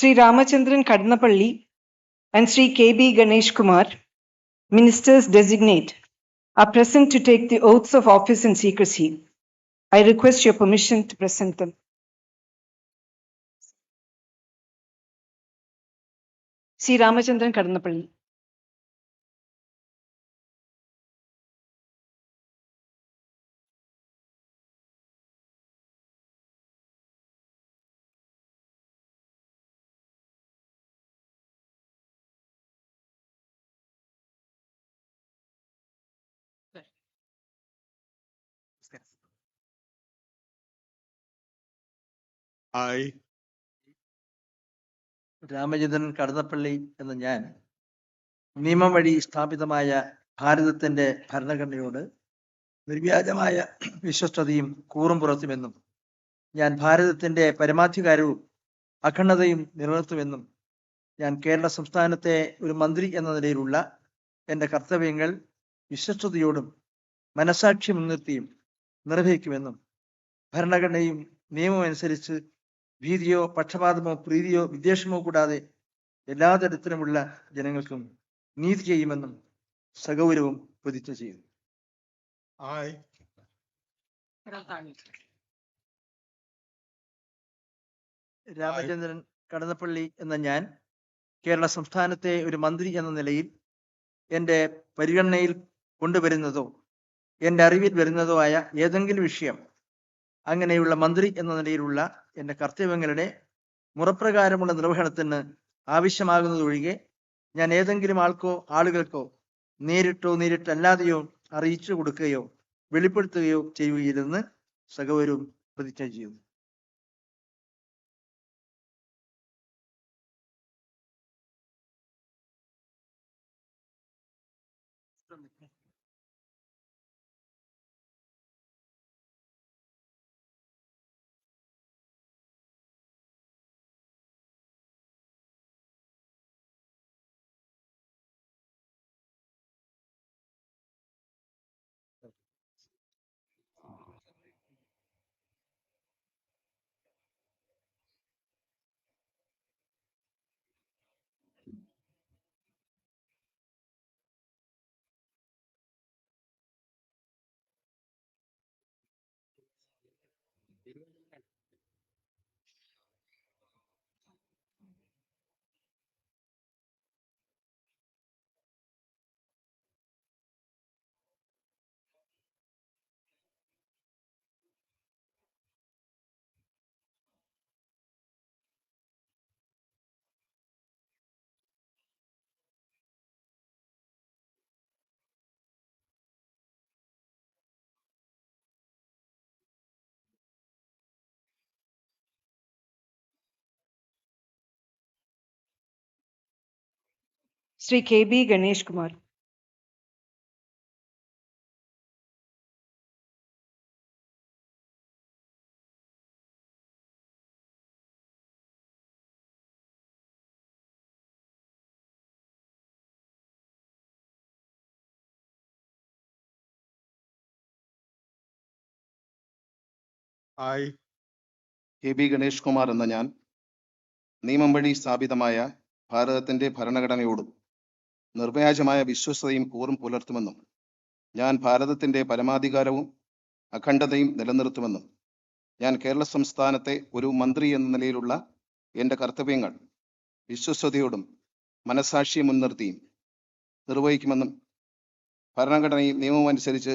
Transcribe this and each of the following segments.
Sri Ramachandran Kadnapalli and Sri K.B. Ganesh Kumar, ministers designate, are present to take the oaths of office and secrecy. I request your permission to present them. Sri Ramachandran Kadnapalli. I, Ramachandran Kadannappalli എന്ന ഞാൻ നിയമം വഴി സ്ഥാപിതമായ ഭാരതത്തിന്റെ ഭരണഘടനയോട് നിർവ്യാജമായ വിശ്വസ്തയും കൂറും പുറത്തുമെന്നും ഞാൻ ഭാരതത്തിന്റെ പരമാധികാരവും അഖണ്ഡതയും നിലനിർത്തുമെന്നും ഞാൻ കേരള സംസ്ഥാനത്തെ ഒരു മന്ത്രി എന്ന നിലയിലുള്ള എന്റെ കർത്തവ്യങ്ങൾ വിശ്വസ്തയോടും മനസാക്ഷി മുൻനിർത്തിയും നിർവഹിക്കുമെന്നും ഭരണഘടനയും നിയമവും അനുസരിച്ച് ഭീതിയോ പക്ഷപാതമോ പ്രീതിയോ വിദ്വേഷമോ കൂടാതെ എല്ലാ തരത്തിലുമുള്ള ജനങ്ങൾക്കും നീതി ചെയ്യുമെന്നും സഗൗരവം പ്രതിജ്ഞ ചെയ്യുന്നു. രാമചന്ദ്രൻ കടന്നപ്പള്ളി എന്ന ഞാൻ കേരള സംസ്ഥാനത്തെ ഒരു മന്ത്രി എന്ന നിലയിൽ എന്റെ പരിഗണനയിൽ കൊണ്ടുവരുന്നതോ എന്റെ അറിവിൽ വരുന്നതോ ആയ ഏതെങ്കിലും വിഷയം അങ്ങനെയുള്ള മന്ത്രി എന്ന നിലയിലുള്ള എന്റെ കർത്തവ്യങ്ങളുടെ മുറപ്രകാരമുള്ള നിർവഹണത്തിന് ആവശ്യമാകുന്നതൊഴികെ ഞാൻ ഏതെങ്കിലും ആൾക്കോ ആളുകൾക്കോ നേരിട്ടോ നേരിട്ടല്ലാതെയോ അറിയിച്ചു കൊടുക്കുകയോ വെളിപ്പെടുത്തുകയോ ചെയ്യുകയില്ലെന്ന് സഹവരും പ്രതിജ്ഞ ചെയ്യുന്നു. Amen Sri B Ganesh Kumar. Hi. K B Ganesh Kumar എന്ന ഞാൻ നിയമം വഴി സ്ഥാപിതമായ ഭാരതത്തിന്റെ ഭരണഘടനയോടും നിർവ്യാജമായ വിശ്വസ്തയും കൂറും പുലർത്തുമെന്നും ഞാൻ ഭാരതത്തിന്റെ പരമാധികാരവും അഖണ്ഡതയും നിലനിർത്തുമെന്നും ഞാൻ കേരള സംസ്ഥാനത്തെ ഒരു മന്ത്രി എന്ന നിലയിലുള്ള എന്റെ കർത്തവ്യങ്ങൾ വിശ്വസ്തയോടും മനസാക്ഷിയെ മുൻനിർത്തിയും നിർവഹിക്കുമെന്നും ഭരണഘടനയും നിയമവും അനുസരിച്ച്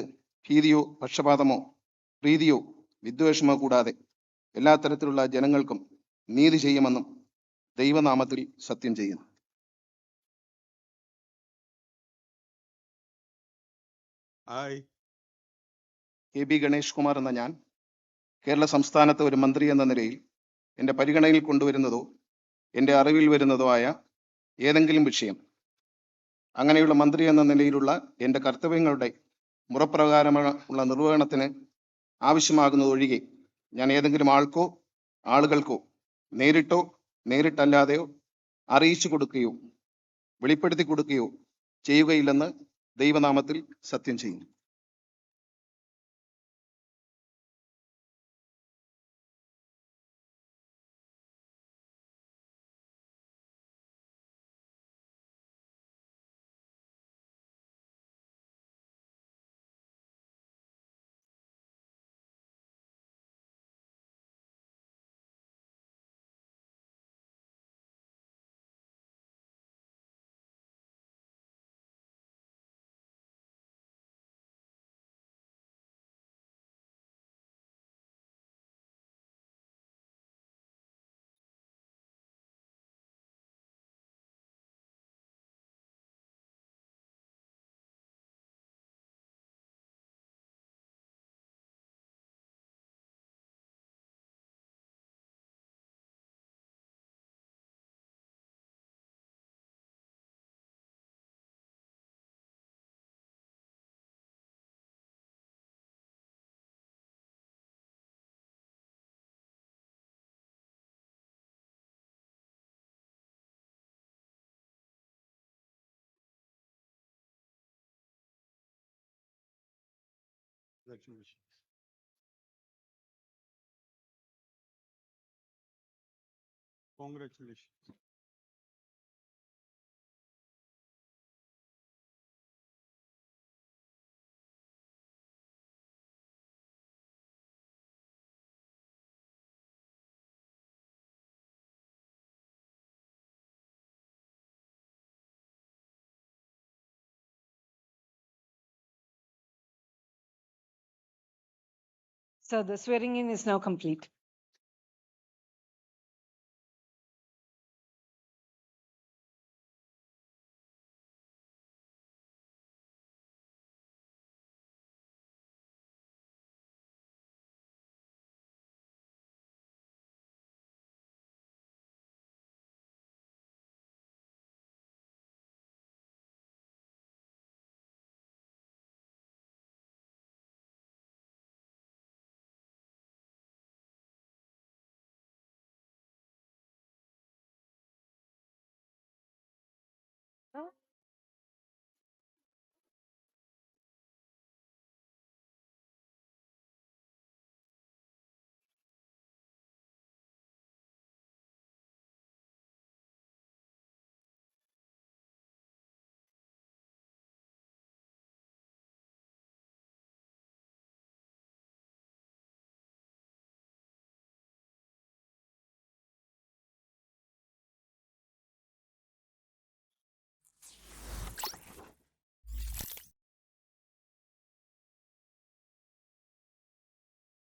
ഭീതിയോ പക്ഷപാതമോ പ്രീതിയോ വിദ്വേഷമോ കൂടാതെ എല്ലാ തരത്തിലുള്ള ജനങ്ങൾക്കും നീതി ചെയ്യുമെന്നും ദൈവനാമത്തിൽ സത്യം ചെയ്യുന്നു. I, K B Ganesh Kumar എന്ന ഞാൻ കേരള സംസ്ഥാനത്തെ ഒരു മന്ത്രി എന്ന നിലയിൽ എന്റെ പരിഗണനയിൽ കൊണ്ടുവരുന്നതോ എന്റെ അറിവിൽ വരുന്നതോ ആയ ഏതെങ്കിലും വിഷയം അങ്ങനെയുള്ള മന്ത്രി എന്ന നിലയിലുള്ള എന്റെ കർത്തവ്യങ്ങളുടെ മുറപ്രകാരമുള്ള നിർവഹണത്തിന് ആവശ്യമാകുന്നതൊഴികെ ഞാൻ ഏതെങ്കിലും ആൾക്കോ ആളുകൾക്കോ നേരിട്ടോ നേരിട്ടല്ലാതെയോ അറിയിച്ചു കൊടുക്കുകയോ വെളിപ്പെടുത്തി കൊടുക്കുകയോ ചെയ്യുകയില്ലെന്ന് ദൈവനാമത്തിൽ സത്യം ചെയ്യുന്നു. Congratulations. Congratulations. So the swearing in is now complete. 있어?